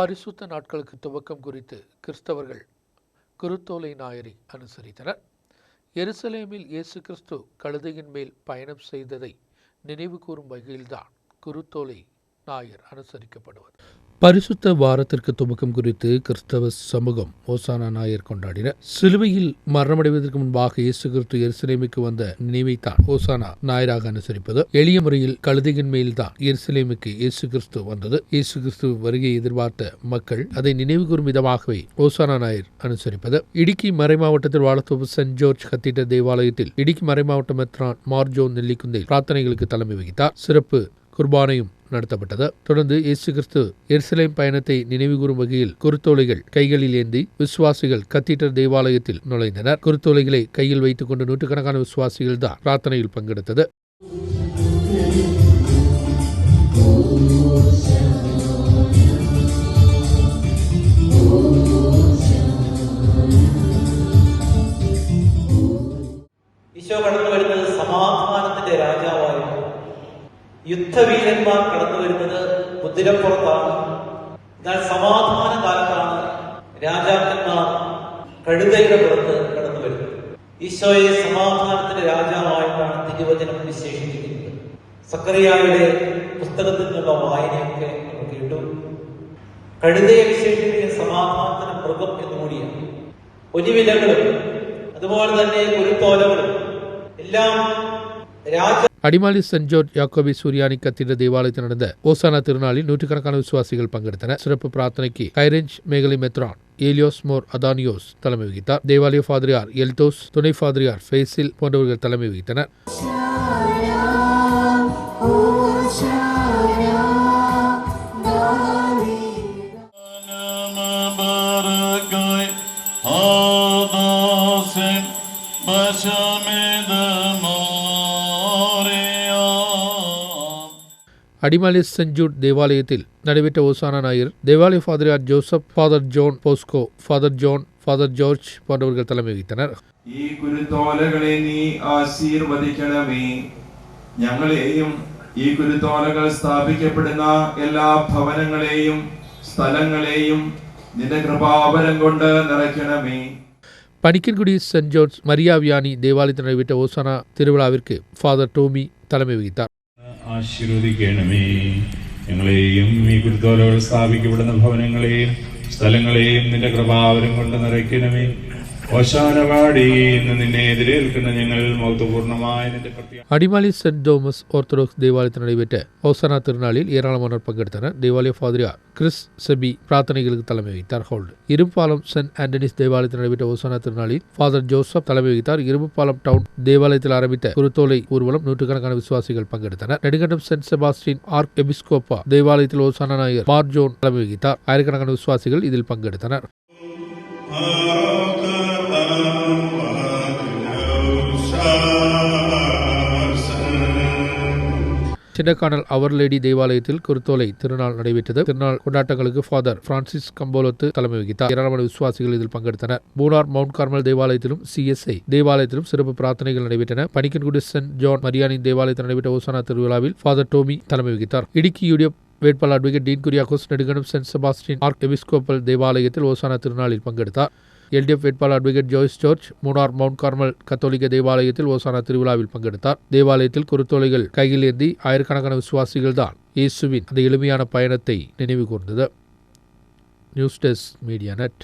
பரிசுத்த நாட்களுக்கு துவக்கம் குறித்து கிறிஸ்தவர்கள் குருத்தோலை ஞாயிறை அனுசரித்தனர். எருசலேமில் இயேசு கிறிஸ்து கழுதையின் மேல் பயணம் செய்ததை நினைவு கூறும் வகையில்தான் குருத்தோலை ஞாயிறு அனுசரிக்கப்படுவது பரிசுத்த வாரத்திற்கு துவக்கம் குறித்து கிறிஸ்தவ சமூகம் ஓசானா நாயர் கொண்டாடின சிலுவையில் மரணமடைவதற்கு முன்பாக இயேசு கிறிஸ்து எருசலேமுக்கு வந்த நினைவைத்தான் ஓசானா நாயராக அனுசரிப்பது. எளிய முறையில் கழுதையின் மேல்தான் எருசலேமுக்கு இயேசு கிறிஸ்து வந்தது. இயேசு கிறிஸ்து வருகை எதிர்பார்த்த மக்கள் அதை நினைவுகூறும் விதமாகவே ஓசானா நாயர் அனுசரிப்பது. இடுக்கி மறைமாவட்டத்தில் வாழத்தோப்பு சென்ட் ஜோர்ஜ் கத்தீட்ட தேவாலயத்தில் இடுக்கி மறைமாவட்ட மெத்ரான் மார்ஜோ நெல்லிக்குந்தை பிரார்த்தனைகளுக்கு தலைமை வகித்தார். சிறப்பு குர்பானையும் நடத்தப்பட்டது தொடர்ந்து இயேசு கிறிஸ்து எருசலேம் பயணத்தை நினைவுகூரும் வகையில் குருத்தோலைகள் கைகளில் ஏந்தி விசுவாசிகள் கத்தீட்டர் தேவாலயத்தில் நுழைந்தனர் குருத்தோலைகளை கையில் வைத்துக் கொண்டு நூற்றுக்கணக்கான விசுவாசிகள் தான் பிரார்த்தனையில் பங்கெடுத்தது ഈശോ കടന്നു വരുന്നത് സമാധാനത്തിന്റെ രാജാവായിരുന്നു യുദ്ധവീരന്മാർ കടന്നു വരുന്നത് കുതിരപ്പുറത്താണ്. എന്നാൽ സമാധാന കാലത്താണ് രാജാക്കന്മാർ കഴുതയുടെ പുറത്ത് കടന്നു വരുന്നത്. ഈശോയെ സമാധാനത്തിന്റെ രാജാവായിട്ടാണ് തിരുവചനം വിശേഷിപ്പിക്കുന്നത്. സക്കറിയായുടെ പുസ്തകത്തിൽ നിന്നുള്ള വായനയൊക്കെ നമുക്ക് കിട്ടും. കഴുതയെ വിശേഷിപ്പിക്കുന്ന സമാധാനത്തിന് മൃഗം എന്നുകൂടിയാണ് ഒലിവിലകളും അതുപോലെ തന്നെ ഒരു കുരുത്തോലകളും എല്ലാം രാജ அடிமாலி சென்ட் ஜோர்ஜ் யாக்கோபி சூரியானி கத்திட தேவாலயத்தில் நடந்த ஓசானா திருநாளில் நூற்றுக்கணக்கான விசுவாசிகள் பங்கெடுத்தனர் சிறப்பு பிரார்த்தனைக்கு கைரஞ்ச் மேகலி மெத்ரான் ஏலியோஸ் மோர் அதானியோஸ் தலைமை வகித்தார் தேவாலய ஃபாதிரியார் எல்தோஸ் துணை ஃபாதிரியார் ஃபேசில் போன்றவர்கள் தலைமை வகித்தனர் Baragay அடிமாலி சென்ட் ஜூட் தேவாலயத்தில் நடைபெற்ற ஓசானா ஞாயிறு தேவாலய ஃபாதிரியார் Joseph father John Bosco father John father George போன்றவர்கள் தலைமை வகித்தனர் ഈ കുരുത്തോലകളെ നീ ആശീർവദിക്കണമേ ഞങ്ങളെയും ഈ കുരുത്തോലകൾ സ്ഥാപിക്കപ്പെടുന്ന എല്ലാ ഭവനങ്ങളെയും സ്ഥലങ്ങളെയും നിന്റെ കൃപാവരം കൊണ്ട് നിറയ്ക്കണമേ பனிக்கன்குடி சென்ட் ஜோர்ஜ் மரியாவியானி தேவாலயத்தில் நடைபெற்ற ஓசானா திருவிழாவிற்கு ஃபாதர் டோமி தலைமை வகித்தார் ആശീർവദിക്കണമേ. ഞങ്ങളെയും ഈ കുരുത്തോലകൾ സ്ഥാപിക്കപ്പെടുന്ന ഭവനങ്ങളെയും സ്ഥലങ്ങളെയും നിന്റെ കൃപാവരം കൊണ്ട് നിറയ്ക്കണമേ. ഓശാനവാടി ഇന്ന് നിന്നെ എതിരേൽക്കുന്ന ഞങ്ങൾ മൗത്തപൂർണമായ നിന്റെ പ്രത്യേക அடிமாலி சென்ட் தோமஸ் ஆர்த்தடாக்ஸ் தேவாலயத்தில் நடைபெற்ற ஓசானா திருநாளில் ஏராளமானோர் பங்கெடுத்தனர் தேவாலய ஃபாதிரியார் கிறிஸ் செபி பிரார்த்தனைகளுக்கு தலைமை வகித்தார் ஹோல்டு இரும்பாலம் சென்ட் ஆண்டனிஸ் தேவாலயத்தில் நடைபெற்ற ஓசானா திருநாளில் ஃபாதர் ஜோசப் தலைமை வகித்தார் இரும்புப்பாலம் டவுன் தேவாலயத்தில் ஆரம்பித்த குருத்தோலை ஊர்வலம் நூற்றுக்கணக்கான விசுவாசிகள் பங்கெடுத்தனர் Nedumkandam saint Sebastian arch episcopal தேவாலயத்தில் ஓசானா நாயர் மார்ஜோன் தலைமை வகித்தார் ஆயிரக்கணக்கான விசுவாசிகள் இதில் பங்கெடுத்தனர் சின்னக்கானல் அவர் லேடி தேவாலயத்தில் குருத்தோலை திருநாள் நடைபெற்றது. திருநாள் கொண்டாட்டங்களுக்கு ஃபாதர் பிரான்சிஸ் கம்போலத்து தலைமை வகித்தார். ஏராளமான விசுவாசிகள் இதில் பங்கெடுத்தனர். மூனார் மவுண்ட் கார்மல் தேவாலயத்திலும் சிஎஸ்ஐ தேவாலயத்திலும் சிறப்பு பிரார்த்தனைகள் நடைபெற்றன. பனிக்கன்குடி சென்ட் ஜான் மரியானின் தேவாலயத்தில் நடைபெற்ற ஓசானா திருவிழாவில் ஃபாதர் டோமி தலைமை வகித்தார். இடுக்கி யூடிஎப் வேட்பாளர் advocate Dean Kuriakose நெடுங்கனும் send Sebastian archiepiscopal தேவாலயத்தில் ஓசானா திருநாளில் பங்கெடுத்தார். எல்டிஎஃப் வேட்பாளர் advocate Joyce George Munnar Mount Carmel கத்தோலிக்க தேவாலயத்தில் ஓசானா திருவிழாவில் பங்கெடுத்தார். தேவாலயத்தில் குருத்தோலைகள் கையில் ஏந்தி ஆயிரக்கணக்கான விசுவாசிகள் தான் இயேசுவின் அந்த எளிமையான பயணத்தை நினைவு கூர்ந்தது. News desk media net.